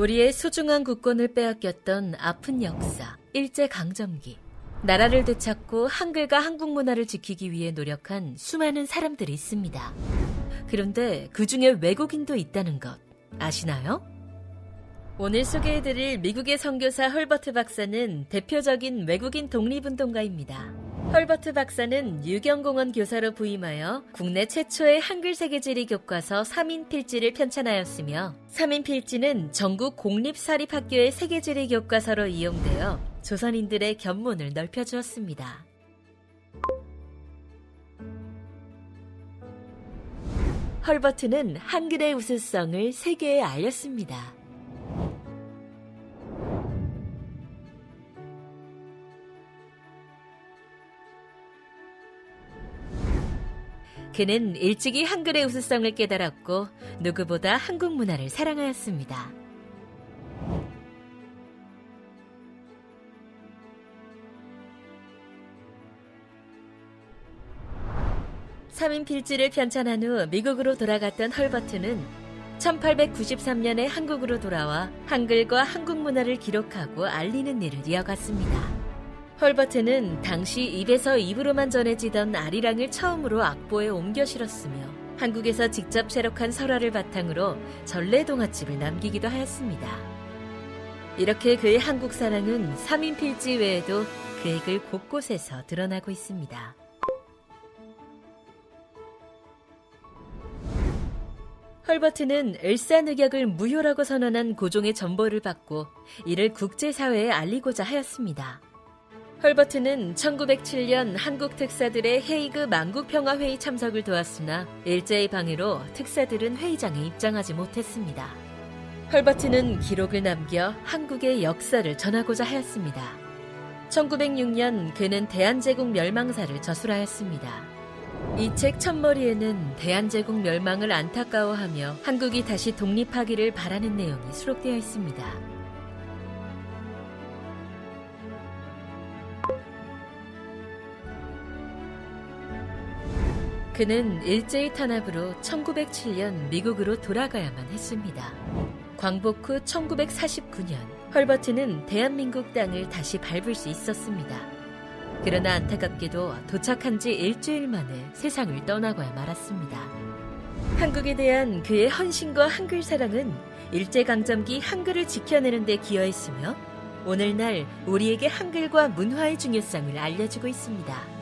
우리의 소중한 국권을 빼앗겼던 아픈 역사, 일제강점기. 나라를 되찾고 한글과 한국 문화를 지키기 위해 노력한 수많은 사람들이 있습니다. 그런데 그 중에 외국인도 있다는 것 아시나요? 오늘 소개해드릴 미국의 선교사 헐버트 박사는 대표적인 외국인 독립운동가입니다. 헐버트 박사는 유경공원 교사로 부임하여 국내 최초의 한글 세계지리 교과서 3인 필지를 편찬하였으며 3인 필지는 전국 공립사립학교의 세계지리 교과서로 이용되어 조선인들의 견문을 넓혀주었습니다. 헐버트는 한글의 우수성을 세계에 알렸습니다. 그는 일찍이 한글의 우수성을 깨달았고 누구보다 한국 문화를 사랑하였습니다. 삼인 필지를 편찬한 후 미국으로 돌아갔던 헐버트는 1893년에 한국으로 돌아와 한글과 한국 문화를 기록하고 알리는 일을 이어갔습니다. 헐버트는 당시 입에서 입으로만 전해지던 아리랑을 처음으로 악보에 옮겨 실었으며 한국에서 직접 체록한 설화를 바탕으로 전래 동화집을 남기기도 하였습니다. 이렇게 그의 한국 사랑은 3인 필지 외에도 그의 글 곳곳에서 드러나고 있습니다. 헐버트는 을사늑약을 무효라고 선언한 고종의 전보를 받고 이를 국제사회에 알리고자 하였습니다. 헐버트는 1907년 한국 특사들의 헤이그 만국평화회의 참석을 도왔으나 일제의 방해로 특사들은 회의장에 입장하지 못했습니다. 헐버트는 기록을 남겨 한국의 역사를 전하고자 하였습니다. 1906년 그는 대한제국 멸망사를 저술하였습니다. 이 책 첫머리에는 대한제국 멸망을 안타까워하며 한국이 다시 독립하기를 바라는 내용이 수록되어 있습니다. 그는 일제의 탄압으로 1907년 미국으로 돌아가야만 했습니다. 광복 후 1949년 헐버트는 대한민국 땅을 다시 밟을 수 있었습니다. 그러나 안타깝게도 도착한 지 일주일 만에 세상을 떠나고야 말았습니다. 한국에 대한 그의 헌신과 한글 사랑은 일제강점기 한글을 지켜내는 데 기여했으며 오늘날 우리에게 한글과 문화의 중요성을 알려주고 있습니다.